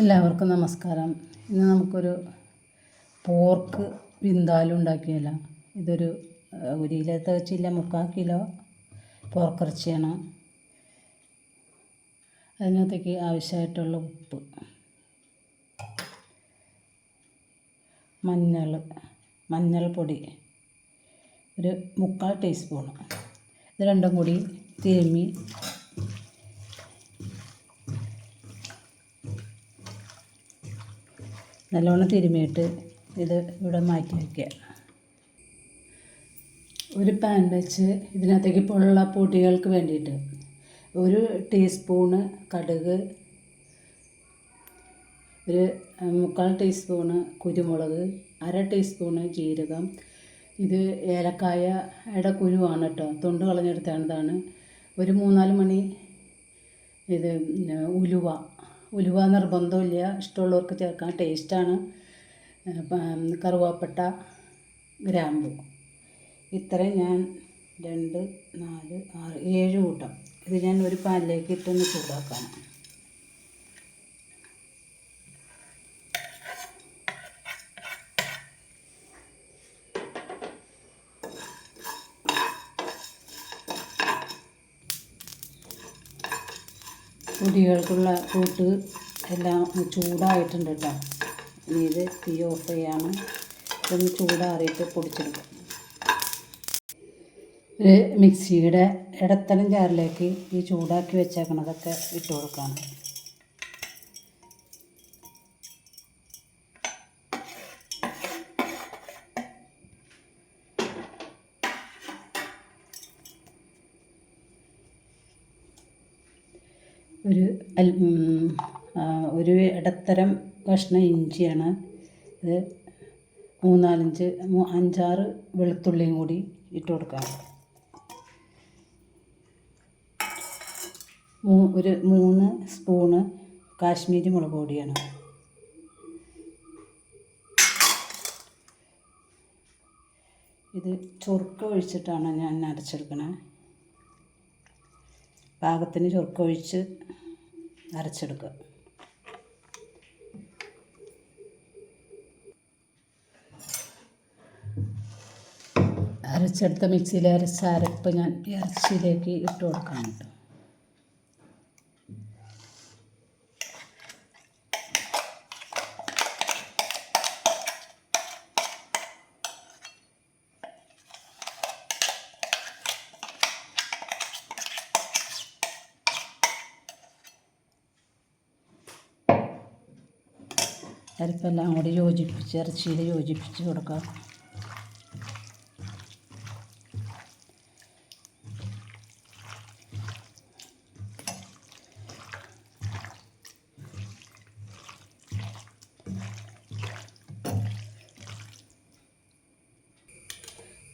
എല്ലാവർക്കും നമസ്കാരം. ഇന്ന് നമുക്കൊരു പോർക്ക് വിന്താലു ഉണ്ടാക്കിയല്ല. ഇതൊരു കിലോ തികച്ചില്ല മുക്കാൽ കിലോ പോർക്കിറച്ചിയാണ്. അതിനകത്തേക്ക് ആവശ്യമായിട്ടുള്ള ഉപ്പ് മഞ്ഞൾ മഞ്ഞൾപ്പൊടി ഒരു മുക്കാൽ ടീസ്പൂൺ ഇത് രണ്ടും കൂടി തിരുമ്മി നല്ലോണം തിരുമിയിട്ട് ഇത് ഇവിടെ മാറ്റി വയ്ക്കുക. ഒരു പാൻ വെച്ച് ഇതിനകത്തേക്ക് പൊള്ള പൊടികൾക്ക് വേണ്ടിയിട്ട് ഒരു ടീസ്പൂണ് കടുക് ഒരു മുക്കാൽ ടീസ്പൂണ് കുരുമുളക് അര ടീസ്പൂണ് ജീരകം. ഇത് ഏലക്കായയുടെ കുരുവാണ് കേട്ടോ തൊണ്ട് കളഞ്ഞെടുത്തേണ്ടതാണ് ഒരു മൂന്നാൽ മണി ഇത് ഉലുവ. ഉലുവ നിർബന്ധമില്ല. ഇഷ്ടമുള്ളവർക്ക് ചേർക്കാം. ടേസ്റ്റാണ്. കറുവാപ്പട്ട ഗ്രാമ്പു. ഇത്രയും ഞാൻ രണ്ട് നാല് ആറ് ഏഴ് കൂട്ടം. ഇത് ഞാൻ ഒരു പാനിലേക്ക് ഇട്ടൊന്ന് ചൂടാക്കാം പൊടികൾക്കുള്ള കൂട്ട് എല്ലാം ചൂടായിട്ടുണ്ട് കേട്ടോ. ഇനി ഇത് തീ ഓഫ് ചെയ്യാണ്. ഇതൊന്ന് ചൂടാറിയിട്ട് പൊടിച്ചെടുക്കും. ഒരു മിക്സിയുടെ ഇടത്തരം ജാറിലേക്ക് ഈ ചൂടാക്കി വെച്ചേക്കണതൊക്കെ ഇട്ട് കൊടുക്കണം. ഒരു അൽ ഒരു ഇടത്തരം കഷ്ണം ഇഞ്ചിയാണ്. ഇത് മൂന്നാലഞ്ച് അഞ്ചാറ് വെളുത്തുള്ളിയും കൂടി ഇട്ട് കൊടുക്കാം. ഒരു മൂന്ന് സ്പൂണ് കാശ്മീരി മുളക് പൊടിയാണ്. ഇത് ചൊറുക്ക ഒഴിച്ചിട്ടാണ് ഞാൻ അരച്ചെടുക്കണേ. പാകത്തിന് ചുർക്കൊഴിച്ച് അരച്ചെടുക്കുക. അരച്ചെടുത്ത മിക്സിയിൽ അരച്ച അരപ്പ് ഞാൻ ഇറച്ചിയിലേക്ക് ഇട്ട് കൊടുക്കാൻ കേട്ടോ അരപ്പെല്ലാം കൂടി യോജിപ്പിച്ച് ഇറച്ചിയിൽ യോജിപ്പിച്ച് കൊടുക്കുക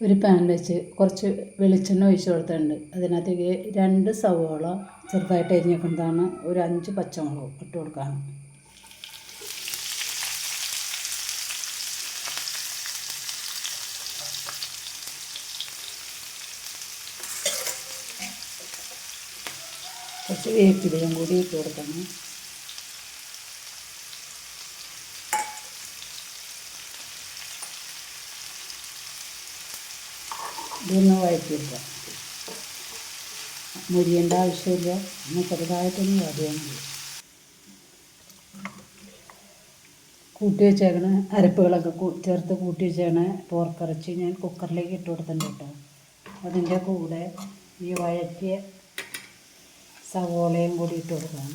ഒരു പാൻ വെച്ച് കുറച്ച് വെളിച്ചെണ്ണ ഒഴിച്ച് കൊടുത്തിട്ടുണ്ട്. അതിനകത്തേക്ക് രണ്ട് സവോള ചെറുതായിട്ട് അരിഞ്ഞേക്കുന്നതാണ്. ഒരു അഞ്ച് പച്ചമുളക് ഇട്ട് കൊടുക്കാണ് കുറച്ച് വേപ്പിലയും കൂടി ഇട്ട് കൊടുക്കണം. ഇതൊന്ന് വഴറ്റിയെടുക്കാം മുരിയേണ്ട ആവശ്യമില്ല. ഒന്ന് ചെറുതായിട്ടൊന്ന് വരിയാൽ മതി. കൂട്ടി വെച്ചേക്കണ അരപ്പുകളൊക്കെ ചേർത്ത് കൂട്ടി വെച്ചേക്കണ പോർക്കിറച്ചി ഞാൻ കുക്കറിലേക്ക് ഇട്ട് കൊടുത്തിട്ടുണ്ട് കേട്ടോ. അതിന്റെ കൂടെ ഈ വഴറ്റിയ സവോളയും കൂടി ഇട്ട് കൊടുക്കണം.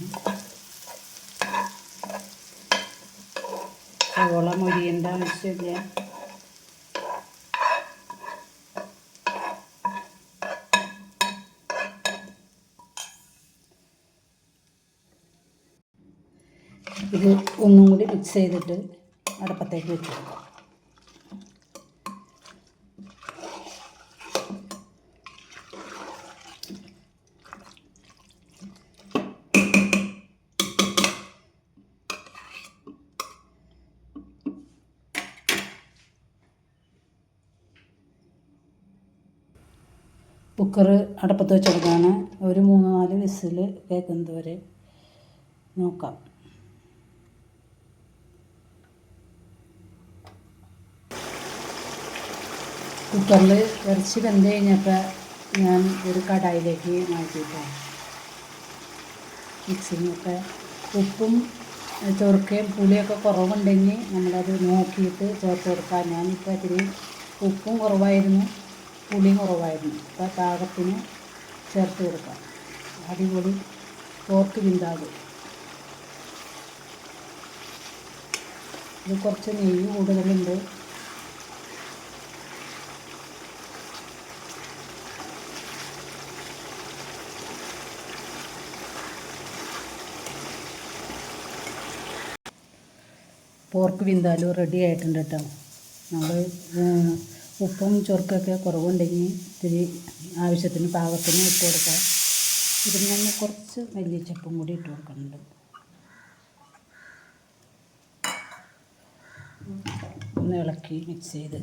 സവോള മുരിയേണ്ട ആവശ്യമില്ല. ഇത് ഒന്നും കൂടി മിക്സ് ചെയ്തിട്ട് അടുപ്പത്തേക്ക് വെച്ച് കുക്കർ അടപ്പത്ത് വെച്ചെടുക്കാണ് ഒരു മൂന്ന് നാല് വിസിൽ കേൾക്കുന്നത് വരെ നോക്കാം. കുക്കറിൽ ഇറച്ച് വെന്ത് കഴിഞ്ഞപ്പോൾ ഞാൻ ഒരു കടായിലേക്ക് മാറ്റിയിട്ടാണ് മിക്സിങ്ങൊക്കെ ഉപ്പും ചോർക്കയും പുളിയൊക്കെ കുറവുണ്ടെങ്കിൽ നമ്മളത് നോക്കിയിട്ട് ചേർത്ത് കൊടുക്കാം. ഞാനിപ്പോൾ അതിന് ഉപ്പും കുറവായിരുന്നു. പുളിയും കുറവായിരുന്നു. അപ്പോൾ പാകത്തിന് ചേർത്ത് കൊടുക്കാം. അടിപൊളി പോർക്ക് വിന്താകും ഇത് കുറച്ച് നെയ്യ് കൂടുതലുണ്ട്. പോർക്ക് വിന്താലും റെഡി ആയിട്ടുണ്ട് കേട്ടോ നമ്മൾ ഉപ്പും ചൊറുക്കൊക്കെ കുറവുണ്ടെങ്കിൽ ഇത്തിരി ആവശ്യത്തിന് പാകത്തിന് ഇട്ട് കൊടുക്കാം. ഇതിൽ നിന്ന് കുറച്ച് മല്ലിച്ചപ്പും കൂടി ഇട്ട് കൊടുക്കുന്നുണ്ട്. ഒന്ന് ഇളക്കി മിക്സ് ചെയ്ത്.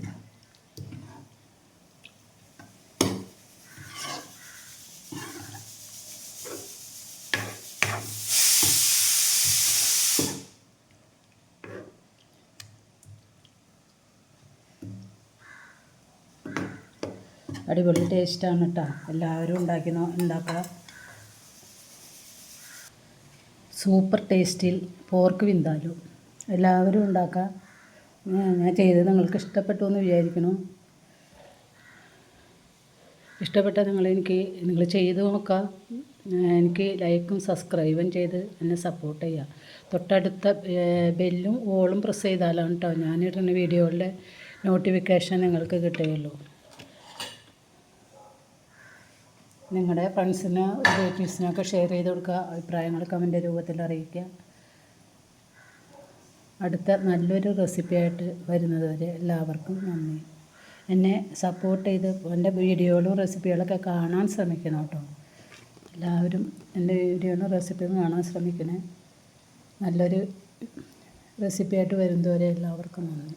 അടിപൊളി ടേസ്റ്റാണ് കേട്ടോ എല്ലാവരും ഉണ്ടാക്കി ഉണ്ടാക്കുക സൂപ്പർ ടേസ്റ്റിൽ പോർക്ക് വിന്താലു. എല്ലാവരും ഉണ്ടാക്കുക ഞാൻ- ചെയ്ത് നിങ്ങൾക്ക് ഇഷ്ടപ്പെട്ടു എന്ന് വിചാരിക്കുന്നു ഇഷ്ടപ്പെട്ട നിങ്ങൾ എനിക്ക് നിങ്ങൾ ചെയ്ത് നോക്കാം. എനിക്ക് ലൈക്കും സബ്സ്ക്രൈബും ചെയ്ത് എന്നെ സപ്പോർട്ട് ചെയ്യുക തൊട്ടടുത്ത ബെല്ലും ഓളും പ്രസ് ചെയ്താലാണ് കേട്ടോ ഞാനിടുന്ന വീഡിയോകളുടെ നോട്ടിഫിക്കേഷൻ നിങ്ങൾക്ക് കിട്ടുകയുള്ളൂ. നിങ്ങളുടെ ഫ്രണ്ട്സിന് റിലേറ്റീവ്സിനൊക്കെ ഷെയർ ചെയ്ത് കൊടുക്കുക അഭിപ്രായങ്ങൾ കമന്റ് രൂപത്തിൽ അറിയിക്കുക. അടുത്ത നല്ലൊരു റെസിപ്പിയായിട്ട് വരുന്നത് വരെ എല്ലാവർക്കും നന്ദി. എന്നെ സപ്പോർട്ട് ചെയ്ത് എന്റെ വീഡിയോകളും റെസിപ്പികളൊക്കെ കാണാൻ ശ്രമിക്കണം കേട്ടോ. എല്ലാവരും എന്റെ വീഡിയോകളും റെസിപ്പികളും കാണാൻ ശ്രമിക്കണേ. നല്ലൊരു റെസിപ്പിയായിട്ട് വരുന്നതുവരെ എല്ലാവർക്കും നന്ദി.